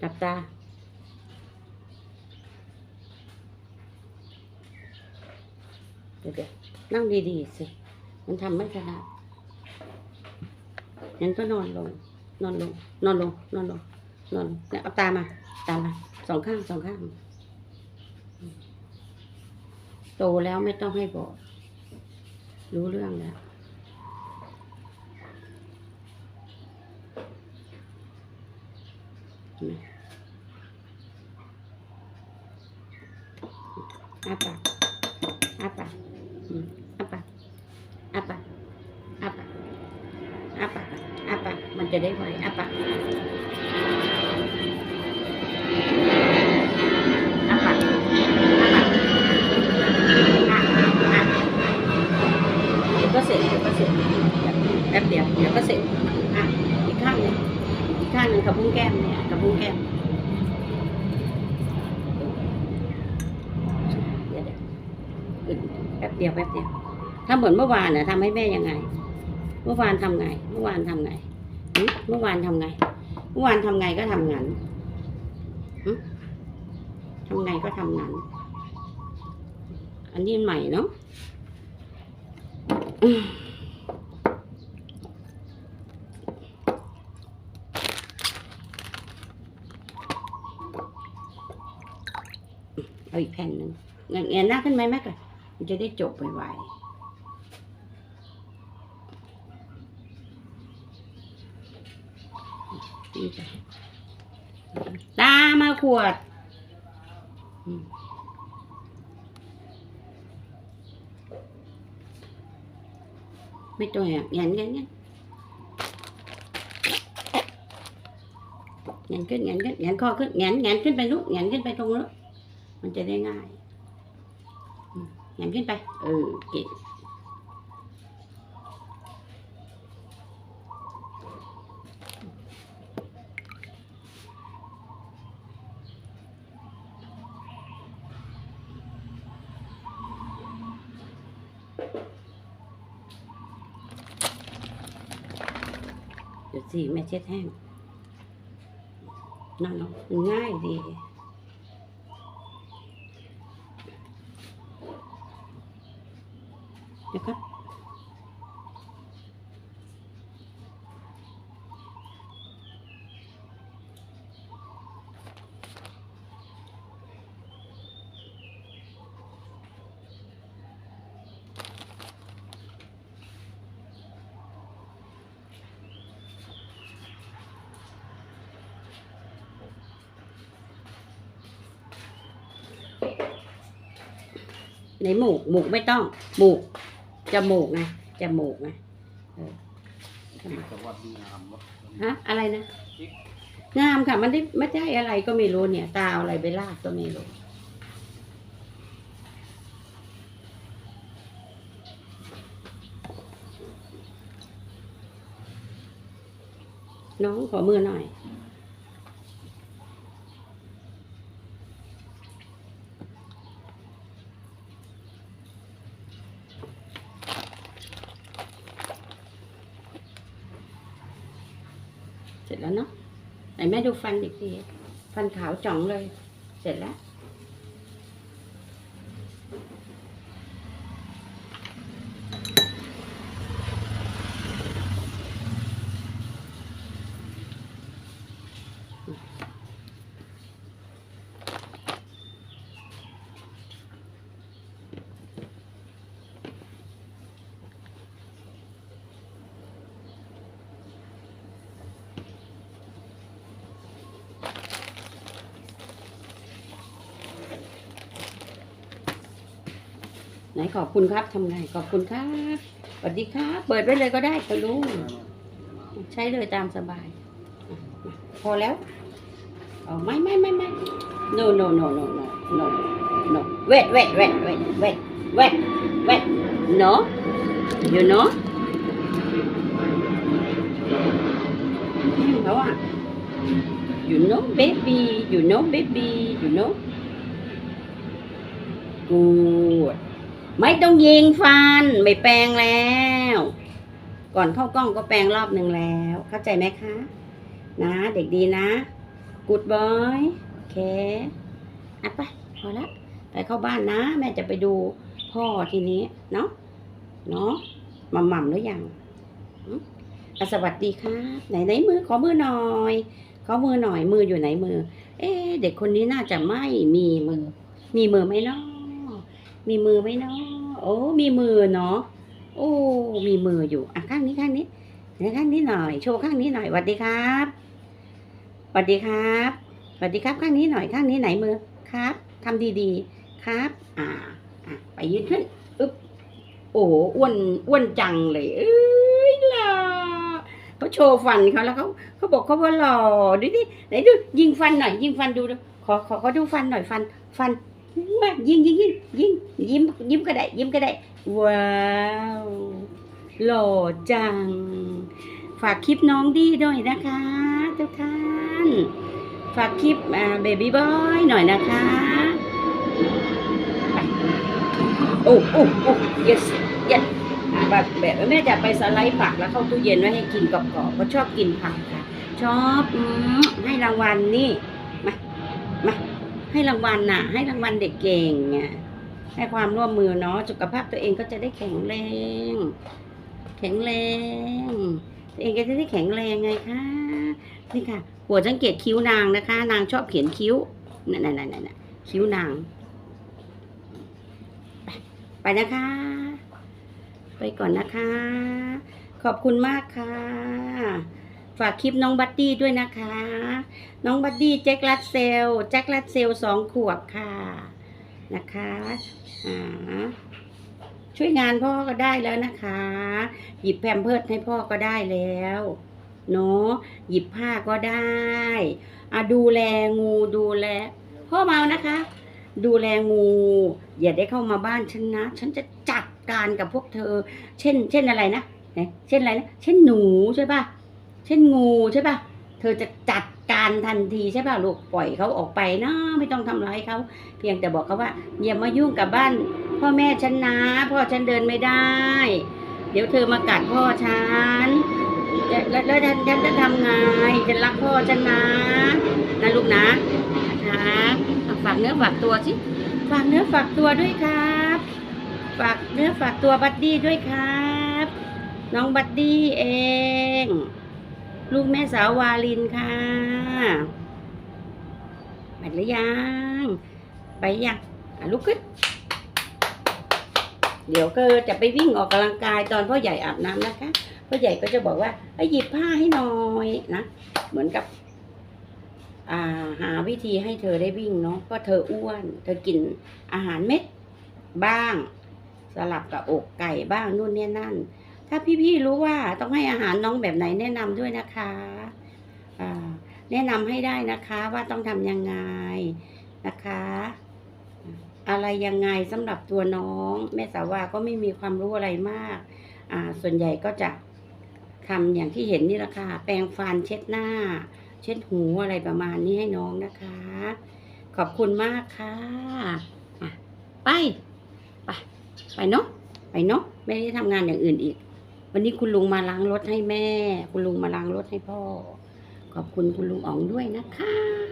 หลับตา เดี๋ยวนั่งดีๆสิ มันทำไม่ถนัดงั้นก็นอนลง นอนลง นอนลง นอนลง นอนลงเนี่ยเอาตามา ตามา สองข้าง สองข้าง โตแล้วไม่ต้องให้บอก รู้เรื่องแล้ว เห็นไหมอาปาก เดียวแป๊บเดียวถ้าเหมือนเมื่อวานน่ะทำให้แม่ยังไง เมื่อวานทำไง เมื่อวานทำไงเมื่อวานทำไง เมื่อวานทำไงก็ทำงั้นหึทำไงก็ทำงั้น อันนี้ใหม่เนาะเอาอีกแผ่นหนึ่งเงยหน้าขึ้นไหมแม่ก่อน มันจะได้จบไวๆตามาขวดไม่ตัวอะยันยันยันยันขึ้นยันขึ้นยันคอขึ้นยันยันขึ้นไปนู้นยันขึ้นไปตรงนู้นมันจะได้ง่าย อืมยันขึ้นไป เออ เก่งเดี๋ยวสิแม่เช็ดแห้งนั่นเนาะมันง่ายดี เดี๋ยวครับในหมูกหมูกไม่ต้องหมูก จมูกไงจมูกไงเออจมูกสวัสดีงามวะฮะอะไรนะงามค่ะ มันได้ไม่ใช่อะไรก็ไม่รู้เนี่ย ตาเอาอะไรไปลากก็ไม่รู้น้องขอมือหน่อย แล้วเนาะไหนแม่ดูฟันอีกทีฟันขาวจ่องเลย เสร็จแล้ว ไหนขอบคุณครับทำไงขอบคุณครับสวัสดีครับ เปิดไว้เลยก็ได้ก็รู้ใช้เลยตามสบาย พอแล้วเอาไม่ไม่ไม่ไม่ no no no no no no no wait wait wait wait wait wait wait no you know เขาอะ you know baby you know baby you know good ไม่ต้องยิงฟัน ไม่แปลงแล้ว ก่อนเข้ากล้องก็แปลงรอบหนึ่งแล้ว เข้าใจไหมคะ นะ เด็กดีนะกูดบอยโอเคอะไปพอละไปเข้าบ้านนะ แม่จะไปดูพ่อทีนี้เนาะเนาะหม่ำหม่ำหรือยังอสวัสดีครับไหนไหนมือขอมือหน่อยขอมือหน่อยมืออยู่ไหนมือ เอ๊เด็กคนนี้น่าจะไม่มีมือ มีมือไหมเนาะ มีมือไหมเนาะโอ้มีมือเนาะโอ้มีมืออยู่อะข้างนี้ข้างนี้ไหนข้างนี้หน่อย โชว์ข้างนี้หน่อยสวัสดีครับสวัสดีครับสวัสดีครับข้างนี้หน่อยข้างนี้ไหนมือครับทำดีๆครับ อ่าอะไปยืนขึ้นอึ๊บโอ้อ้วนอ้วนจังเลยเอ้ยล่ะเขาโชว์ฟันเขาแล้วเขาเขาบอกเขาว่าหล่อดูดิไหนดูยิงฟันหน่อยยิงฟันดูดูขอขอขอดูฟันหน่อยฟัน ฟัน มายิงยิงยิงยิงยิ้มยิ้มก็ได้ ยิ้มก็ได้ ว้าวหล่อจัง ฝากคลิปน้องดีด้วยนะคะทุกท่าน ฝากคลิปเบบี้บอยหน่อยนะคะโอ้โอ้โอ้ yes yes อ่าแบบแบบแม่จะไปสไลด์ผักแล้วเข้าตู้เย็นไว้ให้กินกรอบๆเพราะชอบกินผักค่ะ ชอบให้รางวัลนี่ มา มา ให้รางวัลน่ะ ให้รางวัลเด็กเก่งไงให้ความร่วมมือเนาะสุขภาพตัวเองก็จะได้แข็งแรง แข็งแรงตัวเองก็จะได้แข็งแรงไงคะนี่ค่ะหัวสังเกตคิ้วนางนะคะ นางชอบเขียนคิ้วนั่นนั่นนั่นนั่นคิ้วนางไปไปนะคะ ไปก่อนนะคะ ขอบคุณมากค่ะ ฝากคลิปน้องบัดดี้ด้วยนะคะ น้องบัดดี้แจ็คลัดเซลแจ็คลัดเซลสองขวบค่ะนะคะช่วยงานพ่อก็ได้แล้วนะคะ หยิบแพมเพิร์ดให้พ่อก็ได้แล้วเนาะหยิบผ้าก็ได้อะดูแลงูดูแลพ่อเมานะคะ ดูแลงู อย่าได้เข้ามาบ้านฉันนะ ฉันจะจัดการกับพวกเธอ เช่น เช่นอะไรนะเอ๊ะเช่นอะไรนะเช่นหนูใช่ปะ เช่นงูใช่ปะเธอจะจัดการทันทีใช่ปะลูกปล่อยเขาออกไปนะไม่ต้องทำร้ายเขาเพียงแต่บอกเขาว่าอย่ามายุ่งกับบ้าน พ่อแม่ฉันนะพ่อฉันเดินไม่ได้ เดี๋ยวเธอมากัดพ่อฉันแล้วแล้วฉันจะทำไงจะรักพ่อฉันนะนะลูกนะนะคะฝากเนื้อฝากตัวสิฝากเนื้อฝากตัวด้วยครับ ฝากเนื้อฝากตัวบัดดี้ด้วยครับ น้องบัดดี้เอง ลูกแม่สาววาลินค่ะไปหรือยัง ไปยังลุกขึ้น เดี๋ยวก็จะไปวิ่งออกกำลังกายตอนพ่อใหญ่อาบน้ำนะคะ พ่อใหญ่ก็จะบอกว่าไปหยิบผ้าให้หน่อยนะ เหมือนกับาหาวิธีให้เธอได้วิ่งเนาะเพราะเธออ้วน เธอกินอาหารเม็ดบ้าง สลับกับอกไก่บ้างนู่นเนี่ยนั่น ถ้าพี่ๆรู้ว่าต้องให้อาหารน้องแบบไหนแนะนำด้วยนะคะอ่าแนะนำให้ได้นะคะว่าต้องทำยังไงนะคะ อะไรยังไงสำหรับตัวน้องแม่สาวาก็ไม่มีความรู้อะไรมาก อ่า ส่วนใหญ่ก็จะทำอย่างที่เห็นนี่แหละค่ะ แปรงฟันเช็ดหน้า เช็ดหูอะไรประมาณนี้ให้น้องนะคะ ขอบคุณมากค่ะอะไป ไป ไปเนาะไปเนาะไม่ได้ทำงานอย่างอื่นอีก วันนี้คุณลุงมาล้างรถให้แม่ คุณลุงมาล้างรถให้พ่อ ขอบคุณคุณลุงอ๋องด้วยนะคะ